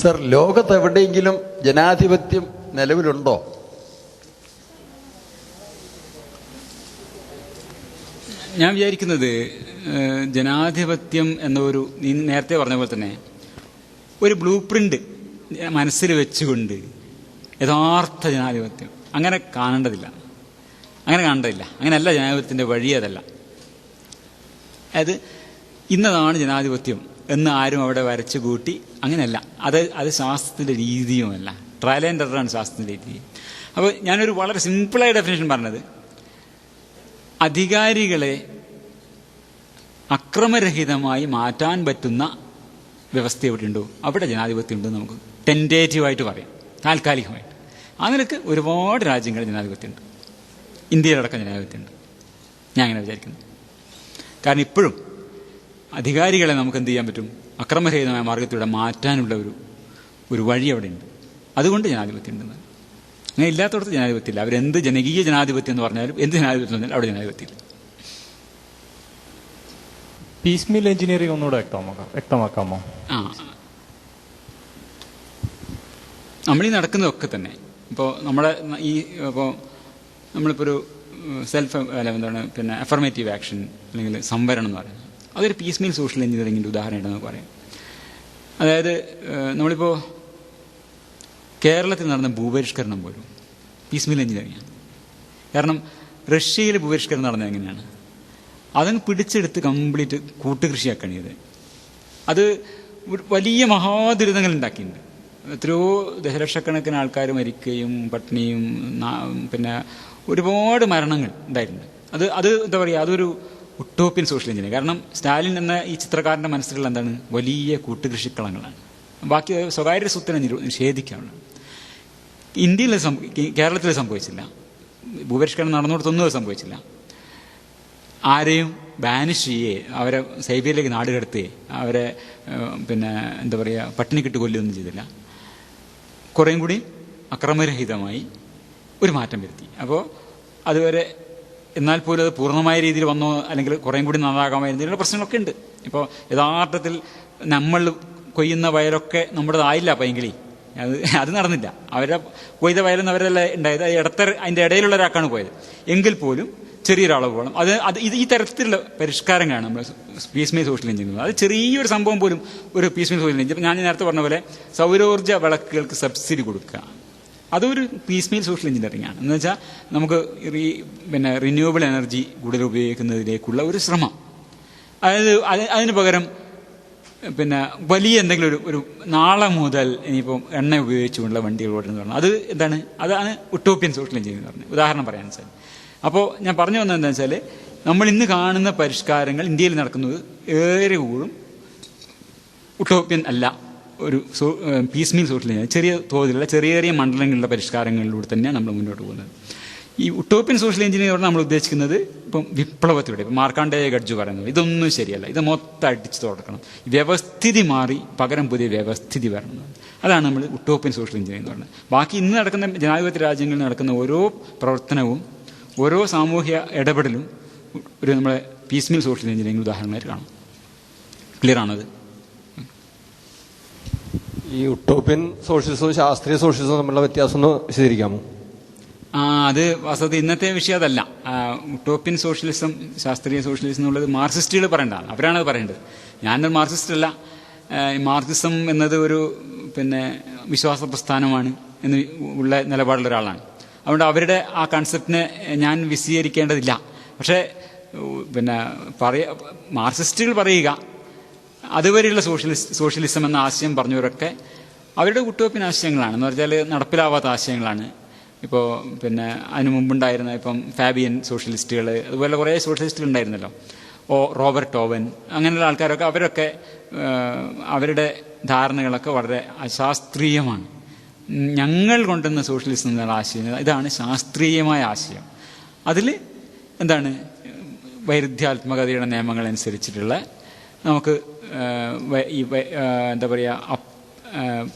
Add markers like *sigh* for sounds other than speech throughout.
Sir ലോകത്ത് എവിടെയെങ്കിലും ജനാധിപത്യം നിലവിലുണ്ടോ? ഞാൻ വിചാരിക്കുന്നത് ജനാധിപത്യം എന്ന ഒരു നീ നേരത്തെ പറഞ്ഞ പോലെ തന്നെ ഒരു ബ്ലൂ പ്രിന്റ് മനസ്സിൽ വെച്ചുകൊണ്ട് യഥാർത്ഥ ജനാധിപത്യം അങ്ങനെ കാണേണ്ടതില്ല. അങ്ങനെ കാണേണ്ടതില്ല. അങ്ങനെയല്ല ജനാധിപത്യത്തിന്റെ വഴി അതല്ല. അതായത് ഇന്നതാണ് ജനാധിപത്യം എന്ന് ആരും അവിടെ വരച്ചു കൂട്ടി അങ്ങനെയല്ല. അത് അത് ശാസ്ത്രത്തിന്റെ രീതിയുമല്ല. ട്രയൽ ആൻഡ് എററാണ് ശാസ്ത്രത്തിന്റെ രീതി. അപ്പോൾ ഞാനൊരു വളരെ സിമ്പിളായ ഡെഫിനേഷൻ പറഞ്ഞത്. അധികാരികളെ അക്രമരഹിതമായി മാറ്റാൻ പറ്റുന്ന വ്യവസ്ഥ എവിടെയുണ്ടോ? അവിടെ ജനാധിപത്യം ഉണ്ടെന്ന് നമുക്ക് ടെന്റേറ്റീവായിട്ട് പറയാം. താൽക്കാലികമായിട്ട് ആ ഒരുപാട് രാജ്യങ്ങളിൽ ജനാധിപത്യമുണ്ട് ഇന്ത്യയിലടക്കം ജനാധിപത്യമുണ്ട് ഞാൻ അങ്ങനെ വിചാരിക്കുന്നു. കാരണം ഇപ്പോഴും അധികാരികളെ നമുക്ക് എന്ത് ചെയ്യാൻ പറ്റും? അക്രമരഹിതമായ മാർഗത്തിലൂടെ മാറ്റാനുള്ള ഒരു ഒരു വഴി അവിടെയുണ്ട്. അതുകൊണ്ട് ജനാധിപത്യം ഉണ്ടെന്ന്. അങ്ങനെ ഇല്ലാത്തടത്ത് ജനാധിപത്യമില്ല. അവരെന്ത് ജനകീയ ജനാധിപത്യം എന്ന് പറഞ്ഞാലും എന്ത് ജനാധിപത്യം എന്ന് പറഞ്ഞാലും അവിടെ ജനാധിപത്യമില്ല. പീസ് മിൽ എഞ്ചിനീയറിംഗ് ഒന്നുകൂടെ വ്യക്തമാക്കാം വ്യക്തമാക്കാമോ? ആ നമ്മളീ നടക്കുന്നതൊക്കെ തന്നെ. ഇപ്പോൾ നമ്മുടെ ഈ ഇപ്പോൾ നമ്മളിപ്പോൾ ഒരു സെൽഫ് അല്ല എന്താണ് പിന്നെ അഫർമേറ്റീവ് ആക്ഷൻ അല്ലെങ്കിൽ സംവരണം എന്ന് പറയുന്നത്. അതൊരു പീസ് മീൽ സോഷ്യൽ എഞ്ചിനീയറിങ്ങിന്റെ ഉദാഹരണമായിട്ട് നമുക്ക് പറയാം. അതായത് നമ്മളിപ്പോൾ കേരളത്തിൽ നടന്ന ഭൂപരിഷ്കരണം പോലും പീസ് മീൽ എഞ്ചിനീയറിംഗാണ് കാരണം റഷ്യയിൽ ഭൂപരിഷ്കരണം നടന്നത് എങ്ങനെയാണ്? അതങ്ങ് പിടിച്ചെടുത്ത് കംപ്ലീറ്റ് കൂട്ടുകൃഷിയാക്കാണ് ചെയ്തത് അത് വലിയ മഹാദുരിതങ്ങൾ ഉണ്ടാക്കിയിട്ടുണ്ട്. എത്രയോ ദശലക്ഷക്കണക്കിന് ആൾക്കാർ മരിക്കുകയും പട്ടിണിയും പിന്നെ ഒരുപാട് മരണങ്ങൾ ഉണ്ടായിട്ടുണ്ട്. അത് അത് എന്താ പറയുക അതൊരു ഉട്ടോപ്യൻ സോഷ്യൽ എഞ്ചിനീയർ. കാരണം സ്റ്റാലിൻ എന്ന ഈ ചിത്രകാരന്റെ മനസ്സിലുള്ള എന്താണ്? വലിയ കൂട്ടുകൃഷിക്കളങ്ങളാണ്. ബാക്കി സ്വകാര്യ സ്വത്തിനെ നിഷേധിക്കുകയാണ് ഇന്ത്യയിൽ കേരളത്തിൽ സംഭവിച്ചില്ല. ഭൂപരിഷ്കരണം നടന്നിടത്തൊന്നും അത് സംഭവിച്ചില്ല. ആരെയും ബാനിഷ് ചെയ്യേ അവരെ സൈബിയയിലേക്ക് നാട് കടത്തുകയെ അവരെ പിന്നെ എന്താ പറയുക പട്ടിണി പട്ടിണിക്കിട്ട് കൊല്ലുകയൊന്നും ചെയ്തില്ല. കുറേയും കൂടി അക്രമരഹിതമായി ഒരു മാറ്റം വരുത്തി. അപ്പോൾ അതുവരെ എന്നാൽ പോലും അത് പൂർണമായ രീതിയിൽ വന്നോ അല്ലെങ്കിൽ കുറേയും കൂടി നന്നാകാമായിരുന്നതിനുള്ള പ്രശ്നങ്ങളൊക്കെ ഉണ്ട്. ഇപ്പോൾ യഥാർത്ഥത്തിൽ നമ്മൾ കൊയ്യുന്ന വയലൊക്കെ നമ്മുടേതായില്ല പൈങ്കിളി അത് *laughs* അത് നടന്നില്ല. അവരെ കൊയ്ത വയലെന്ന് അവരല്ല ഉണ്ടായത്? ഇടത്തര അതിന്റെ ഇടയിലുള്ള ഒരാൾക്കാണ് പോയത് എങ്കിൽ പോലും ചെറിയൊരളവോളം അത് അത് ഇത് ഈ തരത്തിലുള്ള പരിഷ്കാരങ്ങളാണ് നമ്മൾ പീസ് മേ സോഷ്യൽ എഞ്ചിനീയറിംഗ് അത് ചെറിയൊരു സംഭവം പോലും ഒരു പീസ് മേ സോഷ്യൽ എഞ്ചിനീയർ ഞാൻ നേരത്തെ പറഞ്ഞ പോലെ സൗരോർജ വിളക്കുകൾക്ക് സബ്സിഡി കൊടുക്കുക. അതൊരു പീസ് മീൽ സോഷ്യൽ എഞ്ചിനീയറിംഗ് ആണ്. എന്ന് വെച്ചാൽ നമുക്ക് റീ പിന്നെ റിന്യൂവബിൾ എനർജി കൂടുതൽ ഉപയോഗിക്കുന്നതിലേക്കുള്ള ഒരു ശ്രമം. അതായത് അത് അതിന് പകരം പിന്നെ വലിയ എന്തെങ്കിലും ഒരു ഒരു നാളെ മുതൽ ഇനിയിപ്പോൾ എണ്ണ ഉപയോഗിച്ചുകൊണ്ടുള്ള വണ്ടികൾ ഓടുന്നത് പറഞ്ഞു അത് എന്താണ്? അതാണ് ഉട്ടോപ്യൻ സോഷ്യൽ എഞ്ചിനീയറിംഗ് എന്ന് പറഞ്ഞത്. ഉദാഹരണം പറയാൻ വെച്ചാൽ. അപ്പോൾ ഞാൻ പറഞ്ഞു വന്നത് എന്താ വെച്ചാൽ നമ്മൾ ഇന്ന് കാണുന്ന പരിഷ്കാരങ്ങൾ ഇന്ത്യയിൽ നടക്കുന്നത് ഏറെ കൂടും ഉട്ടോപ്യൻ അല്ല. ഒരു പീസ് മീൽ എഞ്ചിനീയറിംഗ് ചെറിയ തോതിലുള്ള ചെറിയ ചെറിയ മണ്ഡലങ്ങളിലുള്ള പരിഷ്കാരങ്ങളിലൂടെ തന്നെയാണ് നമ്മൾ മുന്നോട്ട് പോകുന്നത്. ഈ ഉട്ടോപ്യൻ സോഷ്യൽ എഞ്ചിനീയർ നമ്മൾ ഉദ്ദേശിക്കുന്നത് ഇപ്പം വിപ്ലവത്തിലൂടെ ഇപ്പം മാർക്കാണ്ഡേയ ഗഡ്ജു പറയുന്നത് ഇതൊന്നും ശരിയല്ല ഇത് മൊത്തം അടിച്ചു തുടക്കണം. വ്യവസ്ഥിതി മാറി പകരം പുതിയ വ്യവസ്ഥിതി വരണം. അതാണ് നമ്മൾ ഉട്ടോപ്യൻ സോഷ്യൽ എഞ്ചിനീയറിംഗ് എന്ന് പറയുന്നത്. ബാക്കി ഇന്ന് നടക്കുന്ന ജനാധിപത്യ രാജ്യങ്ങളിൽ നടക്കുന്ന ഓരോ പ്രവർത്തനവും ഓരോ സാമൂഹ്യ ഇടപെടലും ഒരു നമ്മളെ പീസ് മീൽ സോഷ്യൽ എഞ്ചിനീയറിംഗ് ഉദാഹരണമായിട്ട് കാണാം. ക്ലിയർ ആണത്? ഈ ഉട്ടോപ്യൻ സോഷ്യലിസവും ശാസ്ത്രീയ സോഷ്യലിസവും തമ്മിലുള്ള വ്യത്യാസം ഒന്ന് വിശദീകരിക്കാമോ? ആ അത് വാസ്തവത്തിൽ ഇന്നത്തെ വിഷയം അതല്ല. ഉട്ടോപ്യൻ സോഷ്യലിസം ശാസ്ത്രീയ സോഷ്യലിസം എന്നുള്ളത് മാർക്സിസ്റ്റുകൾ പറയേണ്ടതാണ്. അവരാണത് പറയേണ്ടത്. ഞാനൊരു മാർക്സിസ്റ്റ് അല്ല മാർക്സിസം എന്നത് ഒരു പിന്നെ വിശ്വാസ പ്രസ്ഥാനമാണ് എന്ന് ഉള്ള നിലപാടുള്ള ഒരാളാണ്. അതുകൊണ്ട് അവരുടെ ആ കൺസെപ്റ്റിനെ ഞാൻ വിശദീകരിക്കേണ്ടതില്ല. പക്ഷേ പിന്നെ പറയ മാർക്സിസ്റ്റുകൾ പറയുക അതുവരെയുള്ള സോഷ്യലിസ്റ്റ് സോഷ്യലിസം എന്ന ആശയം പറഞ്ഞവരൊക്കെ അവരുടെ ഉട്ടോപ്യൻ ആശയങ്ങളാണ്. എന്ന് പറഞ്ഞാൽ നടപ്പിലാവാത്ത ആശയങ്ങളാണ്. ഇപ്പോൾ പിന്നെ അതിന് മുമ്പുണ്ടായിരുന്ന ഇപ്പം ഫാബിയൻ സോഷ്യലിസ്റ്റുകൾ അതുപോലെ കുറേ സോഷ്യലിസ്റ്റുകൾ ഉണ്ടായിരുന്നല്ലോ ഓ റോബർട്ട് ഓവൻ അങ്ങനെയുള്ള ആൾക്കാരൊക്കെ അവരൊക്കെ അവരുടെ ധാരണകളൊക്കെ വളരെ അശാസ്ത്രീയമാണ്. ഞങ്ങൾ കൊണ്ടുവന്ന സോഷ്യലിസം എന്നുള്ള ആശയം ഇതാണ് ശാസ്ത്രീയമായ ആശയം. അതിൽ എന്താണ് വൈരുദ്ധ്യാത്മകതയുടെ നിയമങ്ങൾ അനുസരിച്ചിട്ടുള്ള നമുക്ക് ഈ എന്താ പറയുക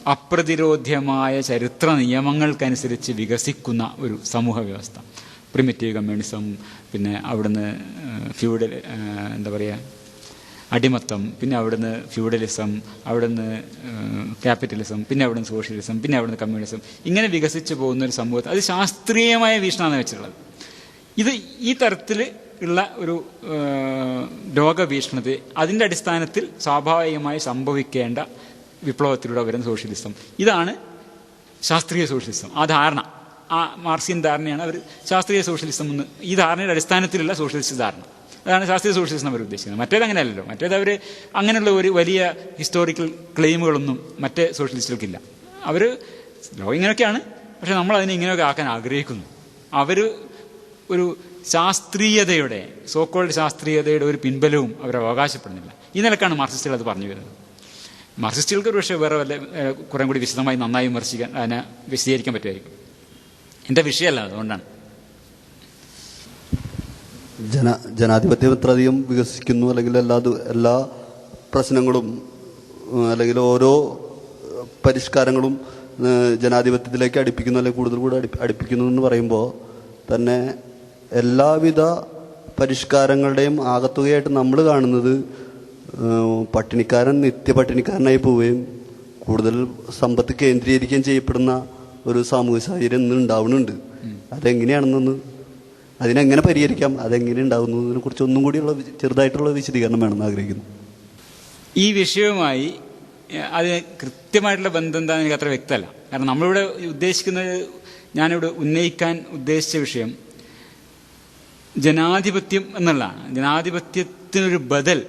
അപ്രതിരോധ്യമായ ചരിത്ര നിയമങ്ങൾക്കനുസരിച്ച് വികസിക്കുന്ന ഒരു സമൂഹ വ്യവസ്ഥ പ്രിമിറ്റീവ് കമ്മ്യൂണിസം പിന്നെ അവിടുന്ന് ഫ്യൂഡൽ എന്താ പറയുക അടിമത്തം പിന്നെ അവിടുന്ന് ഫ്യൂഡലിസം അവിടുന്ന് ക്യാപിറ്റലിസം പിന്നെ അവിടുന്ന് സോഷ്യലിസം പിന്നെ അവിടുന്ന് കമ്മ്യൂണിസം ഇങ്ങനെ വികസിച്ചു പോകുന്ന ഒരു സമൂഹത്തിൽ അത് ശാസ്ത്രീയമായ വീക്ഷണമാണ് വെച്ചിട്ടുള്ളത്. ഇത് ഈ തരത്തിൽ ഉള്ള ഒരു ലോകവീക്ഷണത്തെ അതിന്റെ അടിസ്ഥാനത്തിൽ സ്വാഭാവികമായി സംഭവിക്കേണ്ട വിപ്ലവത്തിലൂടെ വരുന്ന സോഷ്യലിസം. ഇതാണ് ശാസ്ത്രീയ സോഷ്യലിസം. ആ ധാരണ. ആ മാർക്സിയൻ ധാരണയാണ് അവർ ശാസ്ത്രീയ സോഷ്യലിസം എന്ന് ഈ ധാരണയുടെ അടിസ്ഥാനത്തിലുള്ള സോഷ്യലിസ്റ്റ് ധാരണ. അതാണ് ശാസ്ത്രീയ സോഷ്യലിസം അവർ ഉദ്ദേശിക്കുന്നത്. മറ്റേത് അങ്ങനെയല്ലല്ലോ. മറ്റേത് അവർ അങ്ങനെയുള്ള ഒരു വലിയ ഹിസ്റ്റോറിക്കൽ ക്ലെയിമുകളൊന്നും മറ്റേ സോഷ്യലിസ്റ്റുകൾക്കില്ല അവർ ലോകം ഇങ്ങനെയൊക്കെയാണ് പക്ഷെ നമ്മൾ അതിനെ ഇങ്ങനെയൊക്കെ ആക്കാൻ ആഗ്രഹിക്കുന്നു. അവർ ഒരു ശാസ്ത്രീയതയുടെ സോക്കോൾഡ് ശാസ്ത്രീയതയുടെ ഒരു പിൻബലവും അവർ അവകാശപ്പെടുന്നില്ല. ഈ നിലക്കാണ് മാർക്സിസ്റ്റുകൾ അത് പറഞ്ഞു വരുന്നത്. മാർക്സിസ്റ്റുകൾക്ക് ഒരു പക്ഷേ വേറെ വല്ല കുറേ കൂടി വിശദമായി നന്നായി വിമർശിക്കാൻ അതിനെ വിശദീകരിക്കാൻ പറ്റുമായിരിക്കും. എന്റെ വിഷയമല്ല അതുകൊണ്ടാണ്. ജന ജനാധിപത്യം ഇത്രയധികം വികസിക്കുന്നു അല്ലെങ്കിൽ എല്ലാ എല്ലാ പ്രശ്നങ്ങളും അല്ലെങ്കിൽ ഓരോ പരിഷ്കാരങ്ങളും ജനാധിപത്യത്തിലേക്ക് അടുപ്പിക്കുന്നു അല്ലെങ്കിൽ കൂടുതൽ കൂടെ അടുപ്പി- അടുപ്പിക്കുന്നു എന്ന് പറയുമ്പോൾ തന്നെ എല്ലാവിധ പരിഷ്കാരങ്ങളുടെയും ആകത്തുകയായിട്ട് നമ്മൾ കാണുന്നത് പട്ടിണിക്കാരൻ നിത്യ പട്ടിണിക്കാരനായി പോവുകയും കൂടുതൽ സമ്പത്ത് കേന്ദ്രീകരിക്കുകയും ചെയ്യപ്പെടുന്ന ഒരു സാമൂഹ്യ സാഹചര്യം ഇന്ന് ഉണ്ടാവുന്നുണ്ട്. അതെങ്ങനെയാണെന്നൊന്ന് അതിനെങ്ങനെ പരിഹരിക്കാം അതെങ്ങനെ ഉണ്ടാകുന്നതിനെ കുറിച്ച് ഒന്നും കൂടിയുള്ള ചെറുതായിട്ടുള്ള വിശദീകരണം വേണമെന്ന് ആഗ്രഹിക്കുന്നു. ഈ വിഷയവുമായി അത് കൃത്യമായിട്ടുള്ള ബന്ധം എന്താണെന്ന് എനിക്ക് അത്ര വ്യക്തമല്ല. കാരണം നമ്മളിവിടെ ഉദ്ദേശിക്കുന്നത് ഞാനിവിടെ ഉന്നയിക്കാൻ ഉദ്ദേശിച്ച വിഷയം ജനാധിപത്യം എന്നുള്ളതാണ്. ജനാധിപത്യത്തിനൊരു ബദൽ.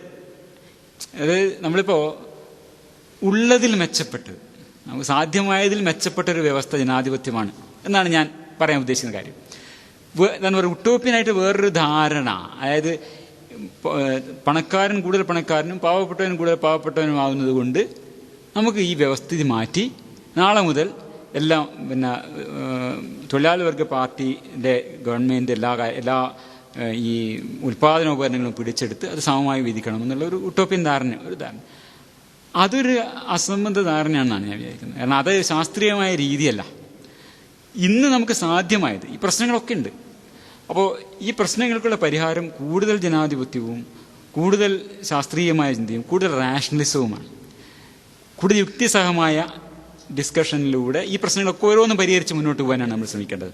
അതായത് നമ്മളിപ്പോൾ ഉള്ളതിൽ മെച്ചപ്പെട്ട് നമുക്ക് സാധ്യമായതിൽ മെച്ചപ്പെട്ട ഒരു വ്യവസ്ഥ ജനാധിപത്യമാണ് എന്നാണ് ഞാൻ പറയാൻ ഉദ്ദേശിക്കുന്ന കാര്യം. എന്താണ് പറയുക ഉട്ടോപ്യനായിട്ട് വേറൊരു ധാരണ അതായത് പണക്കാരൻ കൂടുതൽ പണക്കാരനും പാവപ്പെട്ടവൻ കൂടുതൽ പാവപ്പെട്ടവനും ആവുന്നത് കൊണ്ട് നമുക്ക് ഈ വ്യവസ്ഥിതി മാറ്റി നാളെ മുതൽ എല്ലാം പിന്നെ തൊഴിലാളി വർഗ പാർട്ടിയുടെ ഗവൺമെന്റ് എല്ലാ എല്ലാ ഏഹ്, ഉൽപാദന ഉപകരണങ്ങൾ പിടിച്ചെടുത്ത് അത് സമമായി വിധിക്കണം എന്നുള്ള ഒരു ഉട്ടോപ്യൻ ധാരണ ഒരു ധാരണ. അതൊരു അസംബന്ധ ധാരണയാണെന്നാണ് ഞാൻ വിചാരിക്കുന്നത്. കാരണം അത് ശാസ്ത്രീയമായ രീതിയല്ല. ഇന്ന് നമുക്ക് സാധ്യമായത് ഈ പ്രശ്നങ്ങളൊക്കെ ഉണ്ട്. അപ്പോൾ ഈ പ്രശ്നങ്ങൾക്കുള്ള പരിഹാരം കൂടുതൽ ജനാധിപത്യവും കൂടുതൽ ശാസ്ത്രീയമായ ചിന്തയും കൂടുതൽ റാഷണലിസവുമാണ് കൂടുതൽ യുക്തിസഹമായ ഡിസ്കഷനിലൂടെ ഈ പ്രശ്നങ്ങളൊക്കെ ഓരോന്നും പരിഹരിച്ച് മുന്നോട്ട് പോകാനാണ് നമ്മൾ ശ്രമിക്കേണ്ടത്.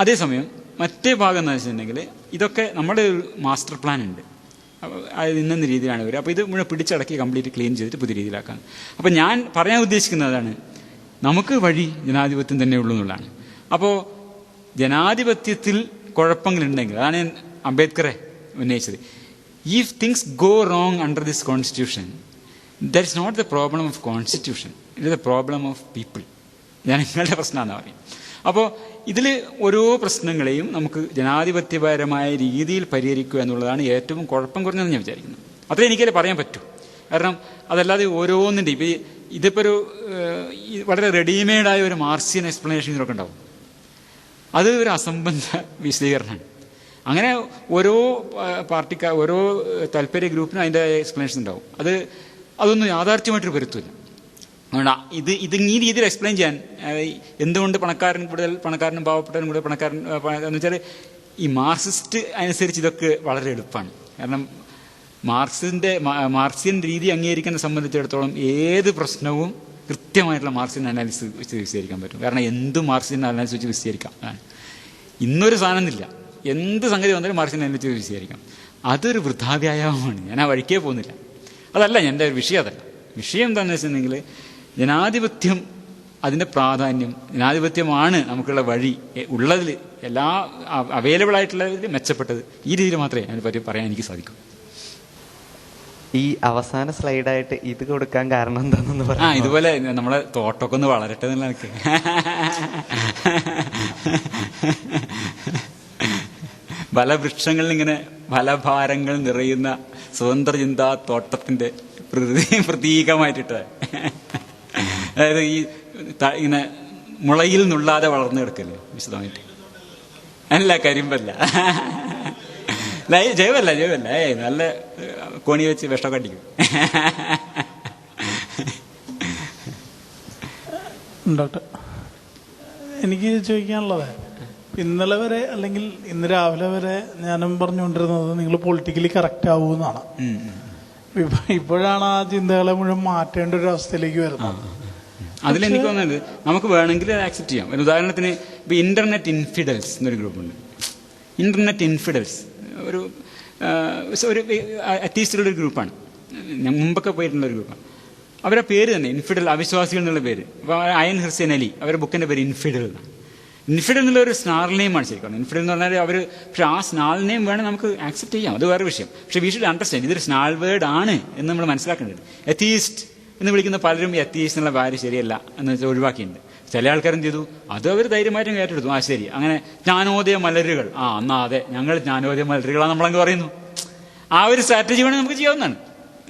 അതേസമയം മറ്റേ ഭാഗം എന്ന് വെച്ചിട്ടുണ്ടെങ്കിൽ ഇതൊക്കെ നമ്മുടെ ഒരു മാസ്റ്റർ പ്ലാൻ ഉണ്ട്. അത് ഇന്ന രീതിയിലാണ് വരിക. അപ്പോൾ ഇത് മുഴുവൻ പിടിച്ചടക്കി കംപ്ലീറ്റ് ക്ലീൻ ചെയ്തിട്ട് പുതിയ രീതിയിലാക്കാൻ അപ്പോൾ ഞാൻ പറയാൻ ഉദ്ദേശിക്കുന്നതാണ് നമുക്ക് വഴി ജനാധിപത്യം തന്നെ ഉള്ളൂ എന്നുള്ളതാണ്. അപ്പോൾ ജനാധിപത്യത്തിൽ കുഴപ്പങ്ങളുണ്ടെങ്കിൽ അതാണ് ഞാൻ അംബേദ്കറെ ഉന്നയിച്ചത്. If things go wrong under this constitution that is not the problem of constitution it is the problem of people ജനങ്ങളുടെ പ്രശ്നമാണെന്ന് പറയും അപ്പോൾ ഇതിൽ ഓരോ പ്രശ്നങ്ങളെയും നമുക്ക് ജനാധിപത്യപരമായ രീതിയിൽ പരിഹരിക്കുക എന്നുള്ളതാണ് ഏറ്റവും കുഴപ്പം കുറഞ്ഞതെന്ന് ഞാൻ വിചാരിക്കുന്നു. അത്രേ എനിക്കതിൽ പറയാൻ പറ്റൂ. കാരണം അതല്ലാതെ ഓരോന്നിന്റെ ഇപ്പം ഇതിപ്പോൾ ഒരു വളരെ റെഡിമെയ്ഡായ ഒരു മാർസിയൻ എക്സ്പ്ലനേഷൻ ഇതിലൊക്കെ ഉണ്ടാവും. അത് ഒരു അസംബന്ധ *laughs* വിശദീകരണമാണ്. അങ്ങനെ ഓരോ പാർട്ടിക്കാർ ഓരോ താല്പര്യ ഗ്രൂപ്പിനും അതിന്റെ എക്സ്പ്ലനേഷൻ ഉണ്ടാവും. അത് അതൊന്നും യാഥാർത്ഥ്യമായിട്ട് വരുത്തില്ല അതുകൊണ്ട് ഇത് ഇത് ഈ രീതിയിൽ എക്സ്പ്ലെയിൻ ചെയ്യാൻ എന്തുകൊണ്ട് പണക്കാരൻ കൂടുതൽ പണക്കാരനും പാവപ്പെട്ടവനും കൂടുതൽ പണക്കാരൻ എന്ന് വെച്ചാൽ ഈ മാർക്സിസ്റ്റ് അനുസരിച്ച് ഇതൊക്കെ വളരെ എളുപ്പമാണ് കാരണം മാർസിയൻ മാർക്സിയൻ രീതി അംഗീകരിക്കുന്ന സംബന്ധിച്ചിടത്തോളം ഏത് പ്രശ്നവും കൃത്യമായിട്ടുള്ള മാർക്സിയൻ അനാലിസിസ് വെച്ച് വിശദീകരിക്കാൻ പറ്റും. കാരണം എന്തും മാർക്സിയൻ അനാലിസിസ് വെച്ച് വിശദീകരിക്കാം? ഇന്നൊരു സാധനം ഇല്ല എന്ത് സംഗതി വന്നാലും മാർക്സിയൻ അനാലിസിസ് വിശദീകരിക്കാം. അതൊരു വൃദ്ധാവ്യായാമമാണ് ഞാൻ ആ വഴിക്കേ പോകുന്നില്ല. അതല്ല എന്റെ ഒരു വിഷയം അതല്ല. വിഷയം എന്താണെന്ന് വെച്ചിട്ടുണ്ടെങ്കിൽ ജനാധിപത്യം അതിന്റെ പ്രാധാന്യം ജനാധിപത്യമാണ് നമുക്കുള്ള വഴി ഉള്ളതിൽ എല്ലാ അവൈലബിൾ ആയിട്ടുള്ളതിൽ മെച്ചപ്പെട്ടത്. ഈ രീതിയിൽ മാത്രമേ അതിനെ പറ്റി പറയാൻ എനിക്ക് സാധിക്കൂ. ഈ അവസാന സ്ലൈഡായിട്ട് ഇത് കൊടുക്കാൻ കാരണം എന്താണെന്ന് പറഞ്ഞാൽ ഇതുപോലെ നമ്മളെ തോട്ടമൊക്കെ ഒന്ന് വളരട്ടെ എന്നുള്ള എനിക്ക് ഫലവൃക്ഷങ്ങളിൽ ഇങ്ങനെ ഫലഭാരങ്ങൾ നിറയുന്ന സ്വതന്ത്ര ചിന്താ തോട്ടത്തിന്റെ പ്രതി പ്രതീകമായിട്ടിട്ട് അതായത് ഈ ഇങ്ങനെ മുളയിൽ നുള്ളാതെ വളർന്നു കിടക്കല്ലേ വിശദമായിട്ട്. അല്ല കരിമ്പല്ല. ജൈവല്ല ജൈവല്ല. ഏയ് നല്ല കോണി വെച്ച് വിഷമൊക്കെ അടിക്കും ഡോക്ടർ എനിക്ക് ചോദിക്കാനുള്ളത്. ഇന്നലെ വരെ അല്ലെങ്കിൽ ഇന്ന് രാവിലെ വരെ ഞാനും പറഞ്ഞുകൊണ്ടിരുന്നത് നിങ്ങൾ പൊളിറ്റിക്കലി കറക്റ്റ് ആവുമെന്നാണ് എന്നാണ്. ഇപ്പോഴാണ് ആ ചിന്തകളെ മുഴുവൻ മാറ്റേണ്ട ഒരു അവസ്ഥയിലേക്ക് വരുന്നത്. അതിലെനിക്ക് തോന്നുന്നത് നമുക്ക് വേണമെങ്കിൽ ആക്സെപ്റ്റ് ചെയ്യാം. ഒരു ഉദാഹരണത്തിന് ഇപ്പൊ ഇന്റർനെറ്റ് ഇൻഫിഡൽസ് എന്നൊരു ഗ്രൂപ്പുണ്ട് ഇന്റർനെറ്റ് ഇൻഫിഡൽസ് ഒരു ഒരു അത്തീസ്റ്റുള്ള ഒരു ഗ്രൂപ്പാണ് ഞാൻ മുമ്പൊക്കെ പോയിട്ടുള്ള ഒരു ഗ്രൂപ്പാണ് അവരുടെ പേര് തന്നെ ഇൻഫിഡൽ അവിശ്വാസികൾ എന്നുള്ള പേര്. അപ്പോൾ അയൻ ഹുസൈൻ അലി അവരുടെ ബുക്കിന്റെ പേര് ഇൻഫിഡൽ എന്നാണ്. ഇൻഫിഡൽ എന്നുള്ള ഒരു സ്നാൾ നെയിമാണ് ശരിക്കും ഇൻഫിഡൽ എന്ന് പറഞ്ഞാൽ അവർ പക്ഷെ ആ സ്നാൾ നെയിം വേണം നമുക്ക് ആക്സെപ്റ്റ് ചെയ്യാം. അത് വേറെ വിഷയം. പക്ഷേ വി ഷുഡ് അണ്ടർസ്റ്റാൻഡ് ഇതൊരു സ്നാൾ വേർഡ് ആണ് എന്ന് നമ്മൾ മനസ്സിലാക്കേണ്ടത് എത്തീസ്റ്റ് എന്ന് വിളിക്കുന്ന പലരും എത്തീസ്റ്റ് എന്നുള്ള പേര് ശരിയല്ല എന്ന് വെച്ചാൽ ഒഴിവാക്കിയിട്ടുണ്ട്. ചില ആൾക്കാർ എന്ത് ചെയ്തു? അത് അവർ ധൈര്യമായിട്ടും ഏറ്റെടുത്തു ആ ശരി. അങ്ങനെ ജ്ഞാനോദയ മലരുകൾ. ആ എന്നാ അതെ ഞങ്ങൾ ജ്ഞാനോദയ മലരുകളാണ് നമ്മളങ്ങ് പറയുന്നു. ആ ഒരു സ്ട്രാറ്റജി വേണമെങ്കിൽ നമുക്ക് ചെയ്യാവുന്നതാണ്.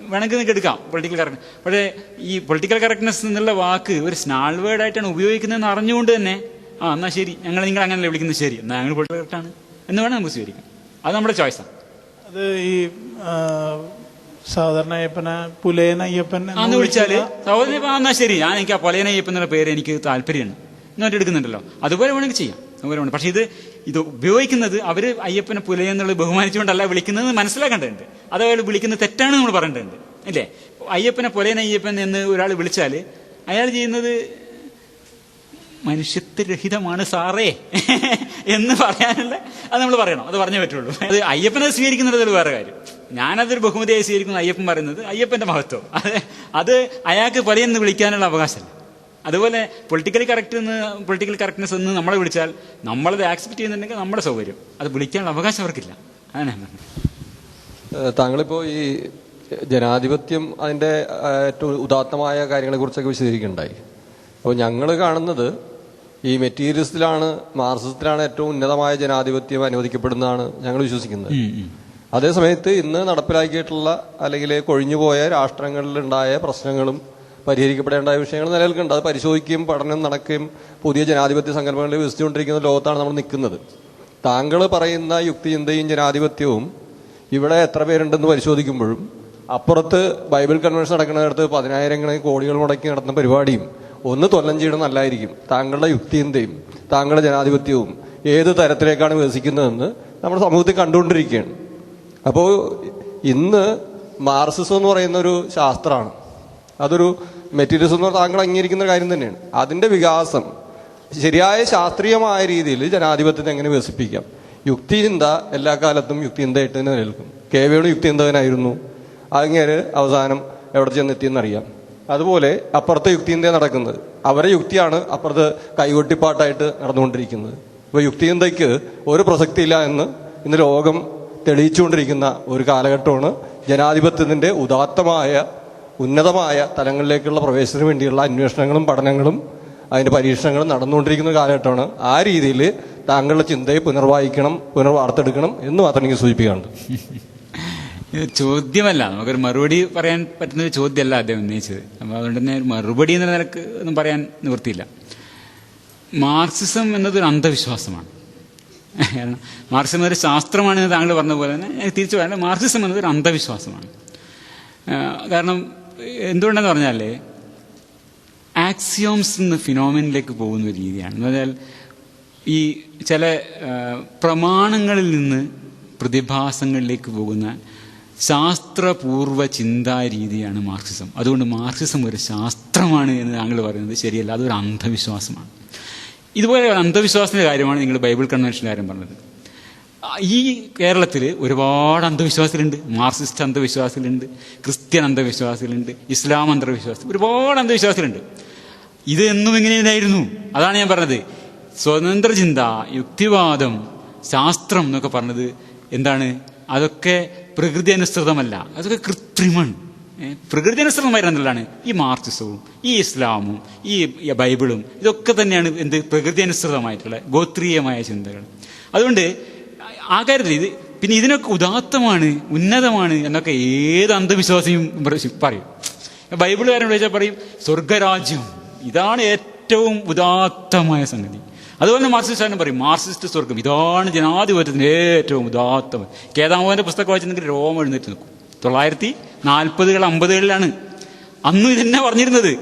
വേണമെങ്കിൽ നിങ്ങൾക്ക് എടുക്കാം പൊളിറ്റിക്കൽ കറക്റ്റ് പക്ഷേ ഈ പൊളിറ്റിക്കൽ കറക്റ്റ്നെസ് എന്നുള്ള വാക്ക് ഒരു സ്നാൾ വേർഡായിട്ടാണ് ഉപയോഗിക്കുന്നതെന്ന് അറിഞ്ഞുകൊണ്ട് തന്നെ ആ എന്നാൽ ശരി. ഞങ്ങൾ നിങ്ങൾ അങ്ങനെ വിളിക്കുന്നത്? ശരി. എന്നാൽ ഞങ്ങൾ പൊളിറ്റിക്കൽ കറക്റ്റാണ് എന്ന് വേണം നമുക്ക് സ്വീകരിക്കാം. അത് നമ്മുടെ ചോയ്സാണ് അത് ഈ സാധാരണ അയ്യപ്പനെ പുലയൻ അയ്യപ്പൻ എന്ന് വിളിച്ചാൽ സഹോദരൻ ഇപ്പൊ എന്നാ ശരി. ഞാൻ എനിക്ക് ആ പുലയൻ അയ്യപ്പൻ എന്നുള്ള പേര് എനിക്ക് താല്പര്യമാണ് എന്നിട്ട് എടുക്കുന്നുണ്ടല്ലോ അതുപോലെ വേണമെങ്കിൽ ചെയ്യാം. അതുപോലെ വേണം പക്ഷെ ഇത് ഇത് ഉപയോഗിക്കുന്നത് അവർ അയ്യപ്പനെ പുലയെന്നുള്ളത് ബഹുമാനിച്ചുകൊണ്ടല്ല വിളിക്കുന്നത് മനസ്സിലാക്കേണ്ടതുണ്ട്. അത് അയാൾ വിളിക്കുന്നത് തെറ്റാണ് നമ്മൾ പറയേണ്ടതുണ്ട്. അല്ലേ? അയ്യപ്പനെ പുലയൻ അയ്യപ്പൻ എന്ന് ഒരാൾ വിളിച്ചാൽ അയാൾ ചെയ്യുന്നത് മനുഷ്യത്വരഹിതമാണ് സാറേ എന്ന് പറയാനുള്ള അത് നമ്മൾ പറയണം. അത് പറഞ്ഞേ പറ്റുള്ളൂ. അത് അയ്യപ്പനെ സ്വീകരിക്കുന്നത് ഒരു വേറെ കാര്യം. ഞാനതൊരു ബഹുമതിയായി സ്വീകരിക്കുന്ന അയ്യപ്പൻ പറയുന്നത് അയ്യപ്പന്റെ മഹത്വം. അത് അത് അയാൾക്ക് പലയെന്ന് വിളിക്കാനുള്ള അവകാശമല്ല അതുപോലെ പൊളിറ്റിക്കലി കറക്റ്റ് എന്ന് പൊളിറ്റിക്കൽ കറക്റ്റ്നെസ് എന്ന് നമ്മളെ വിളിച്ചാൽ നമ്മളത് ആക്സെപ്റ്റ് ചെയ്യുന്നുണ്ടെങ്കിൽ നമ്മുടെ സൗകര്യം. അത് വിളിക്കാനുള്ള അവകാശം അവർക്കില്ല. അതാണ് ഈ ജനാധിപത്യം അതിന്റെ ഏറ്റവും ഉദാത്തമായ കാര്യങ്ങളെ കുറിച്ചൊക്കെ വിശദീകരിക്കുന്നുണ്ടായി. അപ്പോൾ ഞങ്ങൾ കാണുന്നത് ഈ മെറ്റീരിയൽസിലാണ് മാർസിസത്തിലാണ് ഏറ്റവും ഉന്നതമായ ജനാധിപത്യം അനുവദിക്കപ്പെടുന്നതാണ് ഞങ്ങൾ വിശ്വസിക്കുന്നത്. അതേസമയത്ത് ഇന്ന് നടപ്പിലാക്കിയിട്ടുള്ള അല്ലെങ്കിൽ കൊഴിഞ്ഞുപോയ രാഷ്ട്രങ്ങളിലുണ്ടായ പ്രശ്നങ്ങളും പരിഹരിക്കപ്പെടേണ്ട വിഷയങ്ങൾ നിലനിൽക്കുന്നുണ്ട്. അത് പരിശോധിക്കുകയും പഠനം നടക്കുകയും പുതിയ ജനാധിപത്യ സങ്കല്പങ്ങളിൽ വികസിച്ചുകൊണ്ടിരിക്കുന്ന ലോകത്താണ് നമ്മൾ നിൽക്കുന്നത്. താങ്കൾ പറയുന്ന യുക്തിചിന്തയും ജനാധിപത്യവും ഇവിടെ എത്ര പേരുണ്ടെന്ന് പരിശോധിക്കുമ്പോഴും അപ്പുറത്ത് ബൈബിൾ കൺവെൻഷൻ നടക്കുന്നിടത്ത് പതിനായിരങ്ങൾ കോടികൾ മുടക്കി നടത്തുന്ന പരിപാടിയും ഒന്ന് തൊല്ലം ചെയ്യണം നല്ലായിരിക്കും താങ്കളുടെ യുക്തിചിന്തയും താങ്കളുടെ ജനാധിപത്യവും ഏത് തരത്തിലേക്കാണ് വികസിക്കുന്നതെന്ന് നമ്മുടെ സമൂഹത്തിൽ കണ്ടുകൊണ്ടിരിക്കുകയാണ്. അപ്പോൾ ഇന്ന് മാർസിസം എന്ന് പറയുന്ന ഒരു ശാസ്ത്രമാണ് അതൊരു മെറ്റീരിയൽസ് എന്ന് താങ്കൾ അംഗീകരിക്കുന്ന കാര്യം തന്നെയാണ്. അതിന്റെ വികാസം ശരിയായ ശാസ്ത്രീയമായ രീതിയിൽ ജനാധിപത്യത്തെ എങ്ങനെ വികസിപ്പിക്കാം? യുക്തിചിന്ത എല്ലാ കാലത്തും യുക്തിചിന്തയായിട്ട് തന്നെ നിലനിൽക്കും. കെ വിയുടെ യുക്തിചിന്തകനായിരുന്നു. അങ്ങനെ അവസാനം എവിടെ ചെന്നെത്തിയെന്നറിയാം. അതുപോലെ അപ്പുറത്തെ യുക്തിചിന്ത നടക്കുന്നത്. അവരെ യുക്തിയാണ് അപ്പുറത്ത് കൈകൊട്ടിപ്പാട്ടായിട്ട് നടന്നുകൊണ്ടിരിക്കുന്നത്. അപ്പോൾ യുക്തിചിന്തയ്ക്ക് ഒരു പ്രസക്തിയില്ല എന്ന് ഇന്ന് ലോകം തെളിയിച്ചുകൊണ്ടിരിക്കുന്ന ഒരു കാലഘട്ടമാണ് ജനാധിപത്യത്തിന്റെ ഉദാത്തമായ ഉന്നതമായ തലങ്ങളിലേക്കുള്ള പ്രവേശനത്തിന് വേണ്ടിയുള്ള അന്വേഷണങ്ങളും പഠനങ്ങളും അതിന്റെ പരീക്ഷണങ്ങളും നടന്നുകൊണ്ടിരിക്കുന്ന കാലഘട്ടമാണ്. ആ രീതിയിൽ താങ്കളുടെ ചിന്തയെ പുനർവായിക്കണം പുനർവാർത്തെടുക്കണം എന്ന് മാത്രം എനിക്ക് സൂചിപ്പിക്കാനുണ്ട്. ഇത് ചോദ്യമല്ല. നമുക്കൊരു മറുപടി പറയാൻ പറ്റുന്ന ഒരു ചോദ്യമല്ല അദ്ദേഹം ഉന്നയിച്ചത്. അപ്പോൾ അതുകൊണ്ട് തന്നെ മറുപടി എന്ന നിലയ്ക്ക് ഒന്നും പറയാൻ നിവൃത്തിയില്ല. മാർക്സിസം എന്നതൊരു അന്ധവിശ്വാസമാണ്. കാരണം മാർക്സിസം ഒരു ശാസ്ത്രമാണെന്ന് താങ്കൾ പറഞ്ഞ പോലെ തന്നെ തിരിച്ചു പറയാൻ മാർക്സിസം എന്നത് ഒരു അന്ധവിശ്വാസമാണ്. കാരണം എന്തുകൊണ്ടെന്ന് പറഞ്ഞാൽ ആക്സിയോംസ് എന്ന ഫിനോമിനിലേക്ക് പോകുന്ന ഒരു രീതിയാണ്. എന്ന് പറഞ്ഞാൽ ഈ ചില പ്രമാണങ്ങളിൽ നിന്ന് പ്രതിഭാസങ്ങളിലേക്ക് പോകുന്ന ശാസ്ത്രപൂർവ ചിന്താ രീതിയാണ് മാർക്സിസം. അതുകൊണ്ട് മാർക്സിസം ഒരു ശാസ്ത്രമാണ് എന്ന് താങ്കൾ പറയുന്നത് ശരിയല്ല അതൊരു അന്ധവിശ്വാസമാണ്. ഇതുപോലെ അന്ധവിശ്വാസത്തിന്റെ കാര്യമാണ് നിങ്ങൾ ബൈബിൾ കൺവെൻഷന്റെ കാര്യം പറഞ്ഞത്. ഈ കേരളത്തിൽ ഒരുപാട് അന്ധവിശ്വാസികളുണ്ട്. മാർക്സിസ്റ്റ് അന്ധവിശ്വാസികളുണ്ട്. ക്രിസ്ത്യൻ അന്ധവിശ്വാസികളുണ്ട്. ഇസ്ലാം അന്ധവിശ്വാസം ഒരുപാട് അന്ധവിശ്വാസികളുണ്ട്. ഇത് എന്നും ഇങ്ങനെയായിരുന്നു അതാണ് ഞാൻ പറഞ്ഞത്. സ്വതന്ത്ര ചിന്ത യുക്തിവാദം ശാസ്ത്രം എന്നൊക്കെ പറഞ്ഞത് എന്താണ്? അതൊക്കെ പ്രകൃതി അനുസൃതമല്ല. അതൊക്കെ കൃത്രിമാണ് പ്രകൃതി അനുസൃതമായിരുന്നല്ലാണ് ഈ മാർക്സിസവും ഈ ഇസ്ലാമും ഈ ബൈബിളും ഇതൊക്കെ തന്നെയാണ് എന്ത് പ്രകൃതി അനുസൃതമായിട്ടുള്ള ഗോത്രീയമായ ചിന്തകൾ. അതുകൊണ്ട് ആ കാര്യത്തിൽ ഇത് പിന്നെ ഇതിനൊക്കെ ഉദാത്തമാണ് ഉന്നതമാണ് എന്നൊക്കെ ഏത് അന്ധവിശ്വാസിയും പറയും. ബൈബിളുകാരൻ വിളിച്ചാൽ പറയും സ്വർഗരാജ്യം ഇതാണ് ഏറ്റവും ഉദാത്തമായ സംഗതി. അതുപോലെ മാർക്സിസ്റ്റാനും പറയും മാർക്സിസ്റ്റ് സ്വർഗം ഇതാണ് ജനാധിപത്യത്തിന്റെ ഏറ്റവും ഉദാത്തം. കേദാമോഹന്റെ പുസ്തകം വായിച്ചിട്ടുണ്ടെങ്കിൽ രോമം എഴുന്നേറ്റ് നിൽക്കും. തൊള്ളായിരത്തി നാൽപ്പതുകൾ അമ്പതുകളിലാണ്. അന്ന് ഇതന്നെ പറഞ്ഞിരുന്നത്.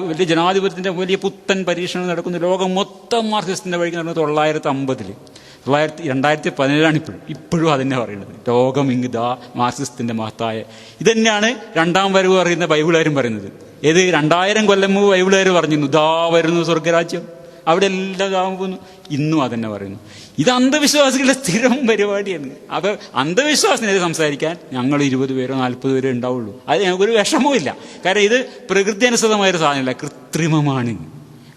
വലിയ ജനാധിപത്യത്തിന്റെ വലിയ പുത്തൻ പരീക്ഷണം നടക്കുന്നു. ലോകം മൊത്തം മാർക്സിസ്റ്റിന്റെ വഴിക്ക് നടന്നത് തൊള്ളായിരത്തി അമ്പതിൽ തൊള്ളായിരത്തി രണ്ടായിരത്തി പതിനേഴാണ് ഇപ്പോഴും. ഇപ്പോഴും അതന്നെ പറയുന്നത്. ലോകം ഇങ്ങിതാ മാർക്സിസ്റ്റിന്റെ മഹത്തായ. ഇതന്നെയാണ് രണ്ടാം വരവ് പറയുന്ന ബൈബിളുകാരും പറയുന്നത്. ഏത്? രണ്ടായിരം കൊല്ലം മുമ്പ് ബൈബിളുകാർ പറഞ്ഞിരുന്നു ദാ വരുന്നു സ്വർഗരാജ്യം അവിടെ എല്ലാം ഇതാകുന്നു ഇന്നും അതന്നെ പറയുന്നു. ഇത് അന്ധവിശ്വാസികളുടെ സ്ഥിരം പരിപാടിയാണ്. അത് അന്ധവിശ്വാസത്തിനെതിരെ സംസാരിക്കാൻ ഞങ്ങൾ ഇരുപത് പേരോ നാൽപ്പത് പേരോ ഉണ്ടാവുള്ളൂ. അത് ഞങ്ങൾക്കൊരു വിഷമവും ഇല്ല കാരണം ഇത് പ്രകൃതി ഒരു സാധനമല്ല കൃത്രിമമാണ്.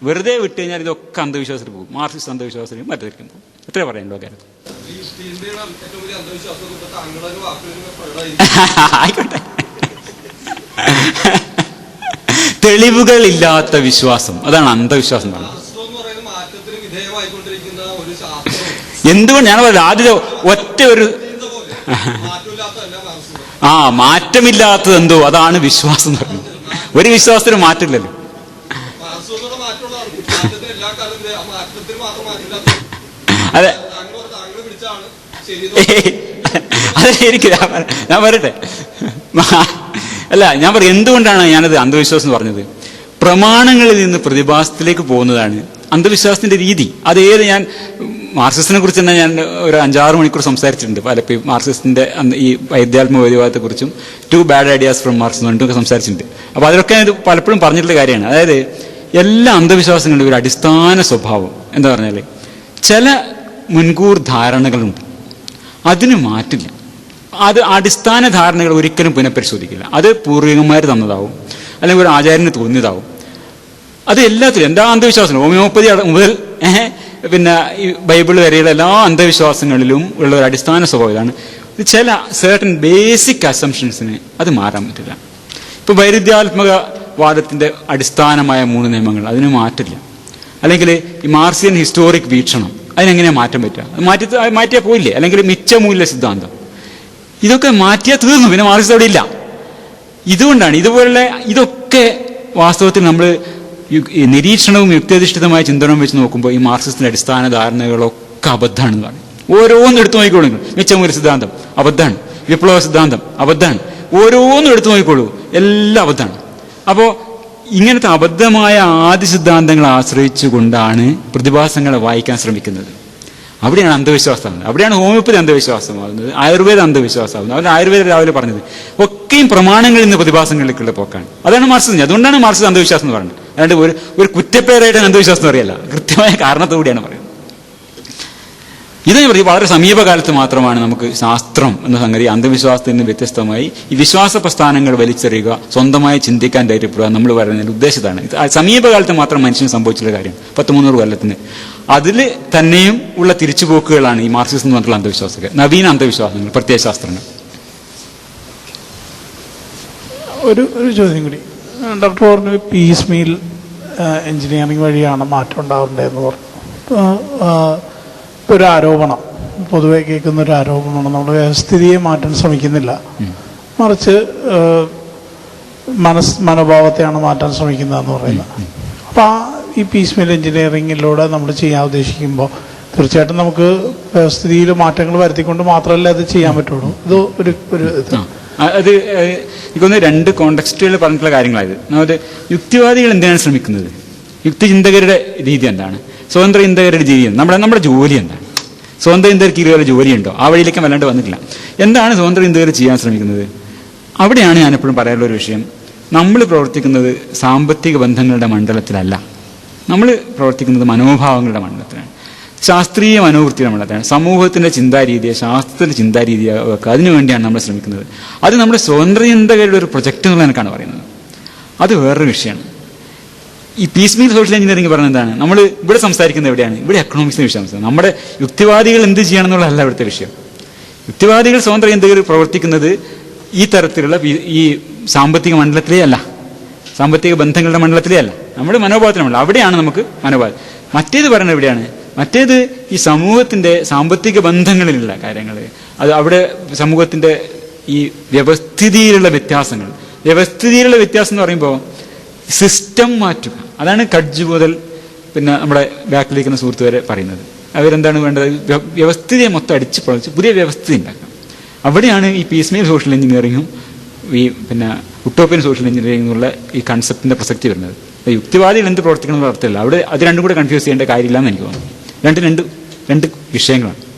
വെറുതെ വിട്ട് കഴിഞ്ഞാൽ ഇതൊക്കെ അന്ധവിശ്വാസത്തിൽ പോകും. മാർക്സിസ്റ്റ് അന്ധവിശ്വാസത്തിൽ മറ്റേക്കും പോകും. എത്ര പറയണ്ടോ കാര്യത്തിൽ. ആയിക്കോട്ടെ. തെളിവുകളില്ലാത്ത വിശ്വാസം. അതാണ് അന്ധവിശ്വാസം എന്ന് മാറ്റത്തിന് വിധേയമായിക്കൊണ്ടിരിക്കുന്ന ഒരു ശാസ്ത്രം എന്തുകൊണ്ട് ഞാൻ പറയുന്നത് ആദ്യം ഒറ്റ ഒരു ആ മാറ്റമില്ലാത്തത് എന്തോ? അതാണ് വിശ്വാസം എന്ന് പറയുന്നത്. ഒരു വിശ്വാസത്തിന് മാറ്റില്ലല്ലോ അതെ. അതെ എനിക്ക് ഞാൻ പറ- പറയട്ടെ. അല്ല ഞാൻ പറയും എന്തുകൊണ്ടാണ് ഞാനത് അന്ധവിശ്വാസം എന്ന് പറഞ്ഞത്? പ്രമാണങ്ങളിൽ നിന്ന് പ്രതിഭാസത്തിലേക്ക് പോകുന്നതാണ് അന്ധവിശ്വാസത്തിന്റെ രീതി. അത് ഏത് ഞാൻ മാർക്സിസ്റ്റിനെ കുറിച്ച് തന്നെ ഞാൻ ഒരു അഞ്ചാറ് മണിക്കൂർ സംസാരിച്ചിട്ടുണ്ട്. പലപ്പോഴും മാർക്സിസ്റ്റിന്റെ ഈ വൈദ്യാത്മവാദിവാദത്തെ കുറിച്ചും two bad ideas from Marx ഒക്കെ സംസാരിച്ചിട്ടുണ്ട്. അപ്പോൾ അതിലൊക്കെ ഞാൻ പലപ്പോഴും പറഞ്ഞിട്ടുള്ള കാര്യമാണ്. അതായത് എല്ലാ അന്ധവിശ്വാസങ്ങളുടെ ഒരു അടിസ്ഥാന സ്വഭാവം എന്താ പറഞ്ഞാൽ ചില മുൻകൂർ ധാരണകളുണ്ട്. അതിന് മാറ്റില്ല. അത് അടിസ്ഥാന ധാരണകൾ ഒരിക്കലും പുനഃപരിശോധിക്കില്ല. അത് പൂർവികന്മാർ തന്നതാവും. അല്ലെങ്കിൽ ഒരു ആചാര്യന് തോന്നിയതാവും. അത് എല്ലാത്തിലും എല്ലാ അന്ധവിശ്വാസങ്ങളും ഹോമിയോപ്പതി മുതൽ പിന്നെ ഈ ബൈബിൾ വരെയുള്ള എല്ലാ അന്ധവിശ്വാസങ്ങളിലും ഉള്ള ഒരു അടിസ്ഥാന സ്വഭാവം ഇതാണ്. ചില സേർട്ടൻ ബേസിക് അസംഷൻസിന് അത് മാറാൻ പറ്റില്ല. ഇപ്പൊ വൈരുദ്ധ്യാത്മക വാദത്തിന്റെ അടിസ്ഥാനമായ മൂന്ന് നിയമങ്ങൾ അതിന് മാറ്റില്ല അല്ലെങ്കിൽ ഈ മാർസിയൻ ഹിസ്റ്റോറിക് വീക്ഷണം അതിനെങ്ങനെയാ മാറ്റം പറ്റുക? മാറ്റി മാറ്റിയാൽ പോയില്ലേ? അല്ലെങ്കിൽ മിച്ചമൂല്യ സിദ്ധാന്തം. ഇതൊക്കെ മാറ്റിയാൽ തീർന്നു. പിന്നെ മാർസിസ് അവിടെ ഇല്ല. ഇതുകൊണ്ടാണ് ഇതുപോലെ ഇതൊക്കെ വാസ്തവത്തിൽ നമ്മൾ നിരീക്ഷണവും യുക്തിയധിഷ്ഠിതമായ ചിന്തനവും വെച്ച് നോക്കുമ്പോൾ ഈ മാർക്സിസ്റ്റിന്റെ അടിസ്ഥാന ധാരണകളൊക്കെ അബദ്ധമാണെന്ന് പറയും. ഓരോന്നും എടുത്തു നോക്കിക്കോളൂ മിച്ചമൂല്യ സിദ്ധാന്തം അബദ്ധമാണ്. വിപ്ലവ സിദ്ധാന്തം അബദ്ധമാണ്. ഓരോന്നും എടുത്തു നോക്കിക്കോളൂ. എല്ലാം അബദ്ധമാണ്. അപ്പോൾ ഇങ്ങനത്തെ അബദ്ധമായ ആദ്യ സിദ്ധാന്തങ്ങളെ ആശ്രയിച്ചുകൊണ്ടാണ് പ്രതിഭാസങ്ങളെ വായിക്കാൻ ശ്രമിക്കുന്നത്. അവിടെയാണ് അന്ധവിശ്വാസം. അവിടെയാണ് ഹോമിയോപ്പതി അന്ധവിശ്വാസമാകുന്നത് ആയുർവേദ അന്ധവിശ്വാസമാകുന്നത് അവരുടെ ആയുർവേദ രാവിലെ പറഞ്ഞത് ഒക്കെയും പ്രമാണങ്ങളിൽ നിന്ന് പ്രതിഭാസങ്ങളിലേക്കുള്ള പോക്കാണ്. അതാണ് മാർസ് അതുകൊണ്ടാണ് മാർക്സിസം അന്ധവിശ്വാസം എന്ന് പറയുന്നത്. അല്ലാണ്ട് ഒരു ഒരു കുറ്റപ്പേരായിട്ട് അന്ധവിശ്വാസം എന്ന് പറയല്ല. കൃത്യമായ കാരണത്തോടെയാണ് പറയുന്നത്. ഇത് വളരെ സമീപകാലത്ത് മാത്രമാണ് നമുക്ക് ശാസ്ത്രം എന്ന സംഗതി അന്ധവിശ്വാസത്തിൽ നിന്ന് വ്യത്യസ്തമായി ഈ വിശ്വാസ പ്രസ്ഥാനങ്ങൾ വലിച്ചെറിയുക സ്വന്തമായി ചിന്തിക്കാൻ ധൈര്യപ്പെടുക നമ്മൾ പറയുന്നതിന്റെ ഉദ്ദേശത്താണ് ഇത് സമീപകാലത്ത് മാത്രം മനുഷ്യന് സംഭവിച്ചുള്ള കാര്യം പത്ത് മുന്നൂറ് കൊല്ലത്തിന്. അതിൽ തന്നെയും ഉള്ള തിരിച്ചുപോക്കുകളാണ് ഈ മാർക്സിസം എന്ന് പറഞ്ഞിട്ടുള്ള അന്ധവിശ്വാസങ്ങൾ നവീന അന്ധവിശ്വാസങ്ങൾ പ്രത്യയശാസ്ത്രങ്ങൾ ഒരു ഒരു ചോദ്യം കൂടി. ഡോക്ടർ പറഞ്ഞു പീസ് മീൽ എഞ്ചിനീയറിംഗ് വഴിയാണ് മാറ്റം ഉണ്ടാവേണ്ടതെന്ന് പറഞ്ഞു. ഒരു ആരോപണം പൊതുവെ കേൾക്കുന്ന ഒരു ആരോപണമാണ് നമ്മൾ വ്യവസ്ഥിതിയെ മാറ്റാൻ ശ്രമിക്കുന്നില്ല. മറിച്ച് മനസ് മനോഭാവത്തെയാണ് മാറ്റാൻ ശ്രമിക്കുന്നതെന്ന് പറയുന്നത്. അപ്പോൾ ആ ഈ പീസ് മിൽ എഞ്ചിനീയറിങ്ങിലൂടെ നമ്മൾ ചെയ്യാൻ ഉദ്ദേശിക്കുമ്പോൾ തീർച്ചയായിട്ടും നമുക്ക് വ്യവസ്ഥിതിയിൽ മാറ്റങ്ങൾ വരുത്തിക്കൊണ്ട് മാത്രമല്ല അത് ചെയ്യാൻ പറ്റുള്ളൂ. ഇത് ഒരു ഒരു ഇത്. അത് എനിക്കൊന്ന് രണ്ട് കോണ്ടക്സ്റ്റുകൾ പറഞ്ഞിട്ടുള്ള കാര്യങ്ങളായത്. അതായത് യുക്തിവാദികൾ എന്തിനാണ് ശ്രമിക്കുന്നത്? യുക്തിചിന്തകരുടെ രീതി എന്താണ്? സ്വതന്ത്ര ചിന്തകരുടെ രീതി എന്താണ്? നമ്മുടെ നമ്മുടെ ജോലി എന്താണ്? സ്വതന്ത്ര ചിന്തകർക്ക് ഇതുവരെ ജോലിയുണ്ടോ? ആ വഴിയിലേക്ക് വല്ലാണ്ട് വന്നിട്ടില്ല. എന്താണ് സ്വതന്ത്ര ഇന്ത്യയിൽ ചെയ്യാൻ ശ്രമിക്കുന്നത്? അവിടെയാണ് ഞാൻ എപ്പോഴും പറയാനുള്ള ഒരു വിഷയം. നമ്മൾ പ്രവർത്തിക്കുന്നത് സാമ്പത്തിക ബന്ധങ്ങളുടെ മണ്ഡലത്തിലല്ല. നമ്മൾ പ്രവർത്തിക്കുന്നത് മനോഭാവങ്ങളുടെ മണ്ഡലത്തിലാണ്. ശാസ്ത്രീയ മനോവൃത്തിയുടെ മണ്ഡലത്തിലാണ്. സമൂഹത്തിന്റെ ചിന്താരീതിയെ ശാസ്ത്രത്തിന്റെ ചിന്താരീതിയെ വെക്കുക അതിനുവേണ്ടിയാണ് നമ്മൾ ശ്രമിക്കുന്നത്. അത് നമ്മുടെ സ്വതന്ത്ര ചിന്തകരുടെ ഒരു പ്രൊജക്റ്റ് എന്നുള്ള എനിക്കാണ് പറയുന്നത്. അത് വേറൊരു വിഷയമാണ്. ഈ പീസ് മീൽ സോഷ്യൽ എഞ്ചിനീയറിംഗ് പറഞ്ഞത് എന്താണ്? നമ്മൾ ഇവിടെ സംസാരിക്കുന്നത് എവിടെയാണ്? ഇവിടെ എക്കണോമിക്സിന്റെ വിഷയം സംസാരിക്കുന്നത്. നമ്മുടെ യുക്തിവാദികൾ എന്ത് ചെയ്യണം എന്നുള്ളതല്ല ഇവിടുത്തെ വിഷയം. യുക്തിവാദികൾ സ്വതന്ത്ര ചിന്തകർ പ്രവർത്തിക്കുന്നത് ഈ തരത്തിലുള്ള ഈ- സാമ്പത്തിക മണ്ഡലത്തിലേ അല്ല. സാമ്പത്തിക ബന്ധങ്ങളുടെ മണ്ഡലത്തിലേ അല്ല. നമ്മുടെ മനോഭാവത്തിനുള്ള അവിടെയാണ് നമുക്ക് മനോഭാവം. മറ്റേത് പറയുന്നത് എവിടെയാണ്? മറ്റേത് ഈ സമൂഹത്തിന്റെ സാമ്പത്തിക ബന്ധങ്ങളിലുള്ള കാര്യങ്ങൾ. അത് അവിടെ സമൂഹത്തിന്റെ ഈ വ്യവസ്ഥിതിയിലുള്ള വ്യത്യാസങ്ങൾ. വ്യവസ്ഥിതിയിലുള്ള വ്യത്യാസം എന്ന് പറയുമ്പോൾ സിസ്റ്റം മാറ്റുക. അതാണ് കഡ്ജ് മുതൽ പിന്നെ നമ്മുടെ ബാക്കിലിരിക്കുന്ന സുഹൃത്ത് വരെ പറയുന്നത്. അവരെന്താണ് വേണ്ടത്? വ്യ- വ്യവസ്ഥിതിയെ മൊത്തം അടിച്ച് പൊളിച്ച് പുതിയ വ്യവസ്ഥിതി ഉണ്ടാക്കുക. അവിടെയാണ് ഈ പീസ്മീൽ സോഷ്യൽ എഞ്ചിനീയറിങ്ങും ഈ പിന്നെ ഉട്ടോപ്യൻ സോഷ്യൽ എഞ്ചിനീയറിംഗ് എന്നുള്ള ഈ കൺസെപ്റ്റിന്റെ പ്രസക്തി വരുന്നത്. യുക്തിവാദികൾ എന്ത് പ്രവർത്തിക്കണം എന്ന് അർത്ഥമില്ല അവിടെ അത് രണ്ടും കൂടെ കൺഫ്യൂസ് ചെയ്യേണ്ട കാര്യമില്ല എന്ന് എനിക്ക് തോന്നുന്നു. രണ്ട് രണ്ട് രണ്ട് വിഷയങ്ങളാണ്.